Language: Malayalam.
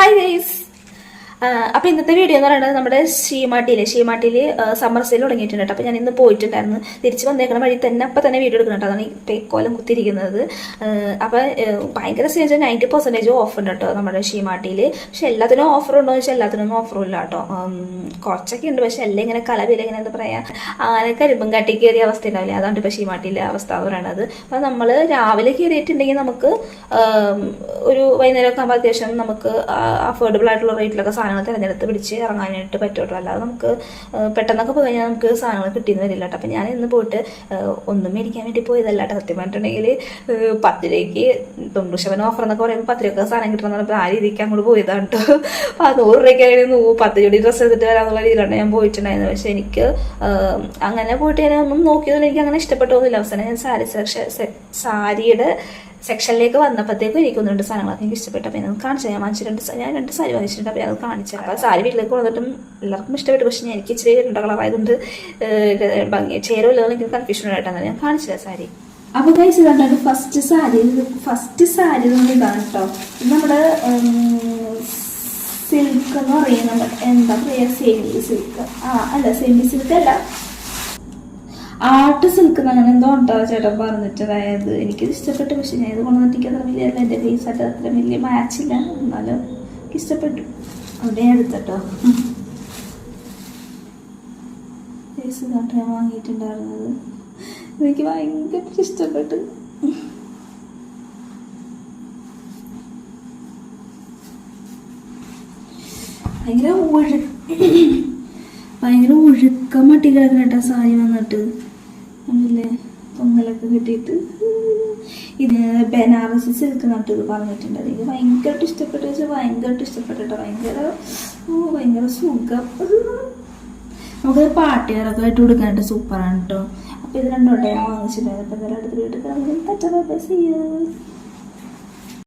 ഹായ് ഗൈസ് അപ്പോൾ ഇന്നത്തെ വീഡിയോ എന്ന് പറയുന്നത് നമ്മുടെ ഷീമാട്ടിയിലെ ഷീമാട്ടിയിൽ സമ്മർ സെയിൽ തുടങ്ങിയിട്ടുണ്ട് കേട്ടോ. അപ്പോൾ ഞാൻ ഇന്ന് പോയിട്ടുണ്ടായിരുന്നു. തിരിച്ചു വന്നേക്കണ വഴി തന്നെ അപ്പം തന്നെ വീഡിയോ എടുക്കുന്നുണ്ട് അതാണ് ഈ പേക്കോലം കുത്തിയിരിക്കുന്നത്. അപ്പോൾ ഭയങ്കര സെയിൽസ് നയന്റി പെർസെന്റേജ് ഓഫ് ഉണ്ട് കേട്ടോ നമ്മുടെ ഷീമാട്ടിയിൽ പക്ഷെ എല്ലാത്തിനും ഓഫർ ഉണ്ടോ എന്ന് വെച്ചാൽ എല്ലാത്തിനൊന്നും ഓഫറും ഇല്ല കേട്ടോ. കുറച്ചൊക്കെ ഉണ്ട്. പക്ഷെ എല്ലാം ഇങ്ങനെ കലവില ഇങ്ങനെ എന്താ പറയുക അങ്ങനെ കരിമ്പും കാട്ടി കയറിയ അവസ്ഥ ഉണ്ടാവില്ല അതാണ് ഇപ്പോൾ ഷീമാട്ടിയിലെ അവസ്ഥ എന്ന് പറയുന്നത് അപ്പോൾ നമ്മൾ രാവിലെ കയറിയിട്ടുണ്ടെങ്കിൽ നമുക്ക് ഒരു വൈകുന്നേരമൊക്കെ ആകുമ്പോൾ അത്യാവശ്യം നമുക്ക് അഫോർഡബിൾ ആയിട്ടുള്ള റേറ്റിലൊക്കെ സാധനങ്ങൾ തിരഞ്ഞെടുത്ത് പിടിച്ച് ഇറങ്ങാനായിട്ട് പറ്റുള്ളൂ. അല്ലാതെ നമുക്ക് പെട്ടെന്നൊക്കെ പോയി കഴിഞ്ഞാൽ നമുക്ക് സാധനങ്ങൾ കിട്ടിയെന്ന് വരില്ല കേട്ടോ. അപ്പം ഞാൻ ഇന്ന് പോയിട്ട് ഒന്നും മേടിക്കാൻ വേണ്ടി പോയതല്ല കേട്ടോ. സത്യം പറഞ്ഞിട്ടുണ്ടെങ്കിൽ പത്ത് രൂപയ്ക്ക് തൊണ്ണൂറ് ശതമാനം ഓഫർ എന്നൊക്കെ പറയുമ്പോൾ പത്ത് രൂപ സാധനം കിട്ടണം പറഞ്ഞപ്പോൾ ആ രീതിക്ക് അങ്ങോട്ട് പോയതാണ് കേട്ടോ. അപ്പോൾ ആ നൂറ് രൂപയ്ക്ക് നൂ പത്ത് ജോഡി ഡ്രസ്സ് എടുത്തിട്ട് വരാനുള്ള രീതിയിലാണ് ഞാൻ പോയിട്ടുണ്ടായിരുന്നത്. പക്ഷേ എനിക്ക് അങ്ങനെ പോയിട്ട് ഞാൻ ഒന്നും നോക്കിയതുകൊണ്ട് എനിക്ക് അങ്ങനെ ഇഷ്ടപ്പെട്ടൊന്നുമില്ല. അവസാനം ഞാൻ സാരി സെലക്ഷൻ സാരിയുടെ സെക്ഷനിലേക്ക് വന്നപ്പോഴത്തേക്കും ഇരിക്കുന്ന രണ്ട് സാധനങ്ങളൊക്കെ എനിക്ക് ഇഷ്ടപ്പെട്ടു. അപ്പോൾ ഞാൻ കാണിച്ചു ഞാൻ വാങ്ങിച്ചു രണ്ട് ഞാൻ രണ്ട് സാരി വാങ്ങിച്ചിട്ടുണ്ട്. അപ്പോൾ അത് കാണിച്ചു അപ്പോൾ സാരി വീട്ടിലേക്ക് കൊണ്ടിട്ടും എല്ലാവർക്കും ഇഷ്ടപ്പെട്ടു. പക്ഷേ ഞാൻ എനിക്ക് ഇച്ചിരി രണ്ട് കളറായതുകൊണ്ട് ചേരുമല്ലോ എന്ന് എനിക്ക് കൺഫ്യൂഷൻ ആയിട്ടാണ് ഞാൻ കാണിച്ചില്ല സാരി. അപ്പോൾ കൈസ് ഇതാണ് ഫസ്റ്റ് സാരി. ഫസ്റ്റ് സാരി നമ്മൾ ഇതാണ് കേട്ടോ ഇത് നമ്മുടെ സിൽക്ക് എന്ന് പറയുന്നത് എന്താ പറയുക സെമി സിൽക്ക് ആ അല്ല സെമി സിൽക്ക് അല്ല. ആർട്ട് സിൽക്ക് അങ്ങനെ എന്തോ ഉണ്ടോ ചേട്ടൻ പറഞ്ഞിട്ട്. അതായത് എനിക്ക് ഇഷ്ടപ്പെട്ടു പക്ഷെ ഞാൻ ഇത് കൊണ്ടുവന്നിട്ട് എനിക്ക് അത്ര വലിയ എന്റെ ഫേസ് ആയിട്ട് അത്ര വലിയ മാച്ചില്ല എന്നാലും എനിക്ക് ഇഷ്ടപ്പെട്ടു. അവിടെ എടുത്തട്ടോ. ഫേസ് കാട്ട് ഞാൻ വാങ്ങിയിട്ടുണ്ടായിരുന്നത്. എനിക്ക് ഭയങ്കര ഇഷ്ടപ്പെട്ടു. ഭയങ്കര ഒഴു ഭയങ്കര ഒഴുക്കം മട്ടി കിടക്കുന്ന കേട്ടോ സാരി വന്നിട്ട്. ഒന്നില്ലേ പൊങ്ങലൊക്കെ കിട്ടിയിട്ട് ഇത് ബനാറസി സിൽക്ക് നട്ട് ഇത് പറഞ്ഞിട്ടുണ്ട്. എനിക്ക് ഭയങ്കരമായിട്ട് ഇഷ്ടപ്പെട്ടു വെച്ചാൽ ഭയങ്കരമായിട്ട് ഇഷ്ടപ്പെട്ടിട്ട്. ഭയങ്കര ഓ ഭയങ്കര സുഖം. നമുക്ക് പാട്ടുകാരൊക്കെ ആയിട്ട് കൊടുക്കാനായിട്ട് സൂപ്പറാണ് കേട്ടോ അപ്പോൾ ഇത് രണ്ടോട്ടെ ഞാൻ വാങ്ങിച്ചിട്ടുണ്ടായിരുന്നു അപ്പോൾ ഇതെല്ലാം എടുത്ത് വീട്ടിൽ പറ്റുന്ന ബസ്